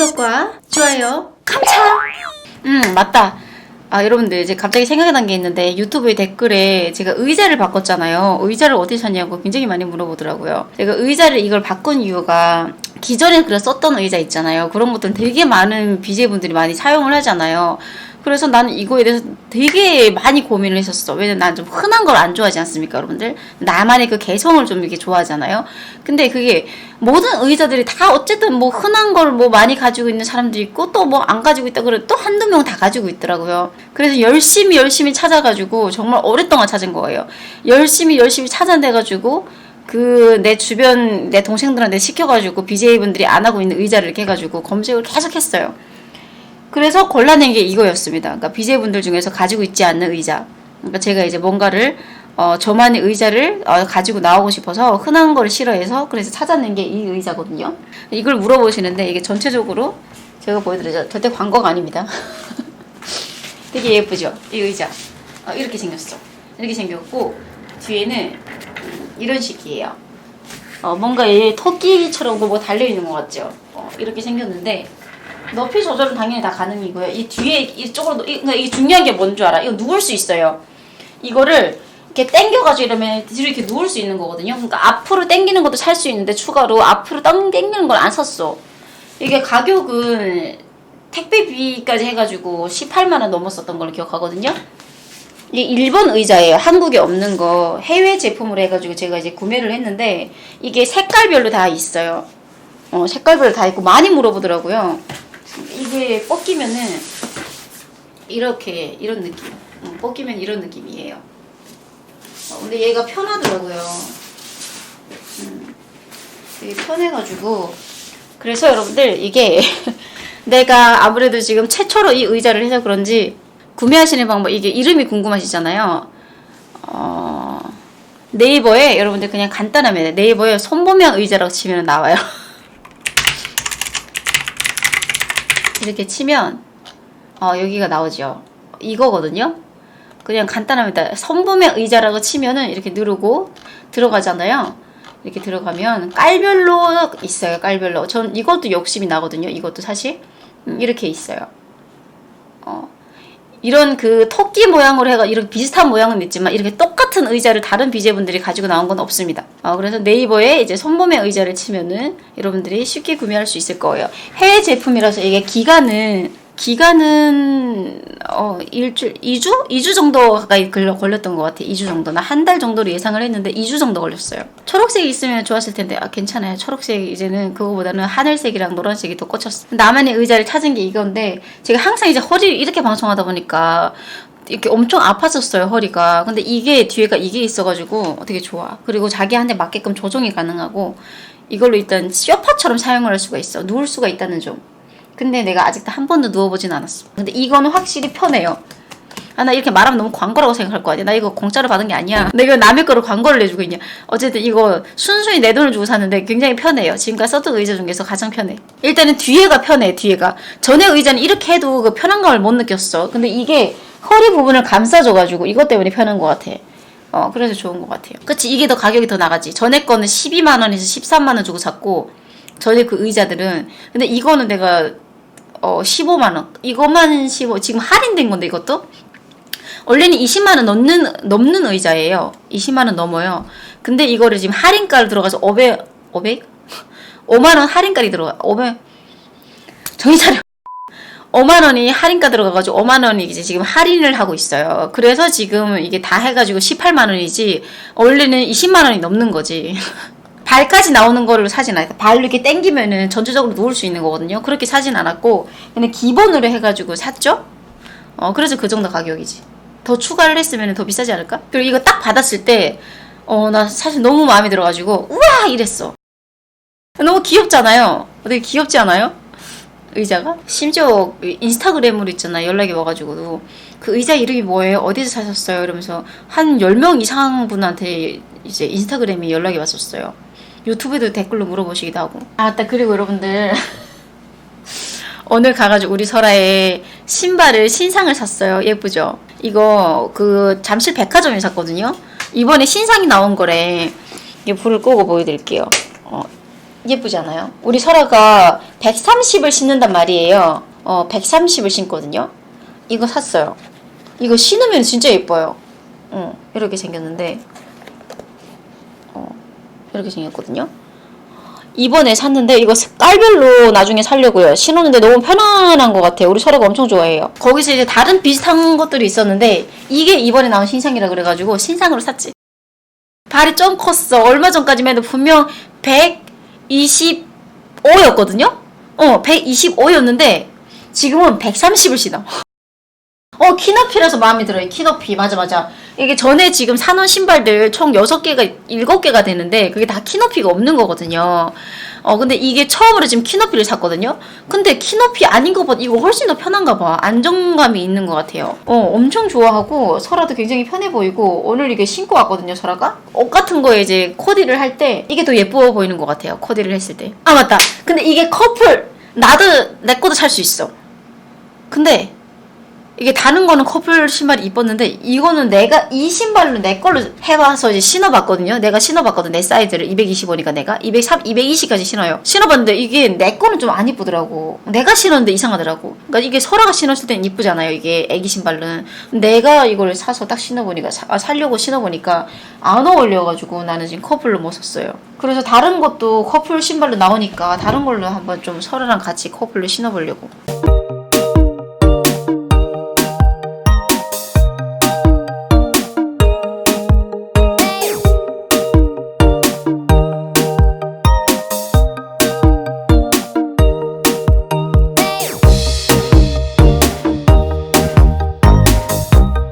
구독과 좋아요. 감차 음 맞다. 아 여러분들 이제 갑자기 생각이 난 게 있는데 유튜브에 댓글에 제가 의자를 바꿨잖아요. 의자를 어디 샀냐고 굉장히 많이 물어보더라고요. 제가 의자를 이걸 바꾼 이유가 기존에 그래 썼던 의자 있잖아요. 그런 것들은 되게 많은 BJ분들이 많이 사용을 하잖아요 그래서 나는 이거에 대해서 되게 많이 고민을 했었어. 왜냐면 난 좀 흔한 걸 안 좋아하지 않습니까, 여러분들? 나만의 그 개성을 좀 이렇게 좋아하잖아요. 근데 그게 모든 의자들이 다 어쨌든 뭐 흔한 걸 뭐 많이 가지고 있는 사람도 있고 또 뭐 안 가지고 있다 그래 또 한두 명 다 가지고 있더라고요. 그래서 열심히 열심히 찾아가지고 정말 오랫동안 찾은 거예요. 열심히 열심히 찾아내가지고 그내 주변 내 동생들한테 시켜가지고 BJ분들이 안 하고 있는 의자를 이렇게 해가지고 검색을 계속 했어요. 그래서 골라낸 게 이거였습니다. 그러니까 BJ분들 중에서 가지고 있지 않는 의자. 그러니까 제가 이제 뭔가를 어, 저만의 의자를 어, 가지고 나오고 싶어서 흔한 걸 싫어해서 그래서 찾아낸 게 이 의자거든요. 이걸 물어보시는데 이게 전체적으로 제가 보여드리죠. 절대 광고가 아닙니다. 되게 예쁘죠? 이 의자. 어, 이렇게 생겼어. 이렇게 생겼고 뒤에는 이런 식이에요. 어, 뭔가 얘 토끼처럼 뭐 달려있는 것 같죠? 어, 이렇게 생겼는데 높이 조절은 당연히 다 가능이고요. 이 뒤에 이쪽으로 이, 그러니까 이게 중요한 게 뭔 줄 알아? 이거 누울 수 있어요. 이거를 이렇게 당겨가지고 이러면 뒤로 이렇게 누울 수 있는 거거든요. 그러니까 앞으로 당기는 것도 살 수 있는데 추가로 앞으로 당 당기는 걸 안 샀어. 이게 가격은 택배비까지 해가지고 18만 원 넘었었던 걸로 기억하거든요. 이게 일본 의자예요. 한국에 없는 거 해외 제품으로 해가지고 제가 이제 구매를 했는데 이게 색깔별로 다 있어요. 어, 색깔별로 다 있고 많이 물어보더라고요. 이게 벗기면은 이렇게 이런 느낌. 음, 벗기면 이런 느낌이에요. 어, 근데 얘가 편하더라고요. 음, 되게 편해가지고 그래서 여러분들 이게 내가 아무래도 지금 최초로 이 의자를 해서 그런지 구매하시는 방법 이게 이름이 궁금하시잖아요. 어, 네이버에 여러분들 그냥 간단합니다. 네이버에 손보명 의자라고 치면 나와요. 이렇게 치면 어, 여기가 나오죠. 이거거든요. 그냥 간단합니다. 선보명 의자라고 치면은 이렇게 누르고 들어가잖아요. 이렇게 들어가면 깔별로 있어요. 깔별로. 전 이것도 욕심이 나거든요. 이것도 사실 음, 이렇게 있어요. 어. 이런 그 토끼 모양으로 해가 이렇게 비슷한 모양은 있지만 이렇게 똑같은 의자를 다른 BJ분들이 가지고 나온 건 없습니다. 어, 그래서 네이버에 이제 손범의 의자를 치면은 여러분들이 쉽게 구매할 수 있을 거예요. 해외 제품이라서 이게 기간은 기간은 어 일주 2주? 2주 정도 가까이 걸려, 걸렸던 것 같아. 2주 정도나 한 달 정도로 예상을 했는데 2주 정도 걸렸어요. 초록색이 있으면 좋았을 텐데 아 괜찮아요. 초록색 이제는 그거보다는 하늘색이랑 노란색이 더 꽂혔어. 나만의 의자를 찾은 게 이건데 제가 항상 이제 허리 이렇게 방송하다 보니까 이렇게 엄청 아팠었어요 허리가. 근데 이게 뒤에가 이게 있어가지고 되게 좋아. 그리고 자기한테 맞게끔 조정이 가능하고 이걸로 일단 쇼파처럼 사용을 할 수가 있어. 누울 수가 있다는 점. 근데 내가 아직도 한 번도 누워보진 않았어. 근데 이거는 확실히 편해요. 아, 나 이렇게 말하면 너무 광고라고 생각할 거 아니야. 나 이거 공짜로 받은 게 아니야. 내가 남의 거로 광고를 내주고 있냐. 어쨌든 이거 순수히 내 돈을 주고 샀는데 굉장히 편해요. 지금까지 썼던 의자 중에서 가장 편해. 일단은 뒤에가 편해, 뒤에가. 전에 의자는 이렇게 해도 그 편안감을 못 느꼈어. 근데 이게 허리 부분을 감싸줘가지고 이것 때문에 편한 것 같아. 어, 그래서 좋은 것 같아요. 그치, 이게 더 가격이 더 나가지. 전에 거는 12만원에서 13만원 주고 샀고, 전에 그 의자들은. 근데 이거는 내가 어 15만 원. 이것만 15. 지금 할인된 건데 이것도 원래는 20만 원 넘는 넘는 의자예요. 20만 원 넘어요. 근데 이거를 지금 할인가를 들어가서 500 500 5만 원 할인가이 들어가. 500 정신 차려. 5만 원이 할인가 들어가가지고 5만 원이 이제 지금 할인을 하고 있어요. 그래서 지금 이게 다 해가지고 18만 원이지 원래는 20만 원이 넘는 거지. 발까지 나오는 거를 사진 않았다. 발로 이렇게 당기면은 전체적으로 누울 수 있는 거거든요. 그렇게 사진 않았고 그냥 기본으로 해가지고 샀죠. 어 그래서 그 정도 가격이지. 더 추가를 했으면 더 비싸지 않을까? 그리고 이거 딱 받았을 때 어 나 사실 너무 마음에 들어가지고 우와 이랬어. 너무 귀엽잖아요. 되게 귀엽지 않아요? 의자가? 심지어 인스타그램으로 있잖아 연락이 와가지고 그 의자 이름이 뭐예요? 어디서 사셨어요? 이러면서 한 10명 이상 분한테 이제 인스타그램에 연락이 왔었어요. 유튜브에도 댓글로 물어보시기도 하고. 아, 맞다. 그리고 여러분들. 오늘 가가지고 우리 설아에 신발을 신상을 샀어요. 예쁘죠? 이거 그 잠실 백화점에 샀거든요. 이번에 신상이 나온 거래. 이 불을 끄고 보여드릴게요. 어, 예쁘지 않아요? 우리 설아가 130을 신는단 말이에요. 어, 130을 신거든요. 이거 샀어요. 이거 신으면 진짜 예뻐요. 어, 이렇게 생겼는데, 어, 이렇게 생겼거든요. 이번에 샀는데 이거 색깔별로 나중에 살려고요. 신었는데 너무 편안한 것 같아요. 우리 설아가 엄청 좋아해요. 거기서 이제 다른 비슷한 것들이 있었는데 이게 이번에 나온 신상이라 그래가지고 신상으로 샀지. 발이 좀 컸어. 얼마 전까지만 해도 분명 125였거든요? 어, 125였는데 지금은 130을 신어. 어, 키높이라서 마음에 들어요. 키높이. 맞아, 맞아. 이게 전에 지금 사놓은 신발들 총 6개가, 7개가 되는데 그게 다 키높이가 없는 거거든요. 어, 근데 이게 처음으로 지금 키높이를 샀거든요? 근데 키높이 아닌 것보다 이거 훨씬 더 편한가 봐. 안정감이 있는 것 같아요. 어, 엄청 좋아하고 설아도 굉장히 편해 보이고 오늘 이게 신고 왔거든요, 설아가? 옷 같은 거에 이제 코디를 할 때 이게 더 예뻐 보이는 것 같아요. 코디를 했을 때. 아, 맞다. 근데 이게 커플. 나도 내 것도 살 수 있어. 근데 이게 다른 거는 커플 신발이 이뻤는데 이거는 내가 이 신발로 내 걸로 해봐서 이제 신어봤거든요. 내가 신어봤거든 내 사이즈를 225니까 내가 203, 220까지 신어요. 신어봤는데 이게 내 거는 좀 안 이쁘더라고. 내가 신었는데 이상하더라고. 그러니까 이게 설아가 신었을 땐 이쁘잖아요. 이게 애기 신발은 내가 이걸 사서 딱 신어보니까 사, 아, 살려고 신어보니까 안 어울려가지고 나는 지금 커플로 못 샀어요. 그래서 다른 것도 커플 신발로 나오니까 다른 걸로 한번 좀 설아랑 같이 커플로 신어보려고.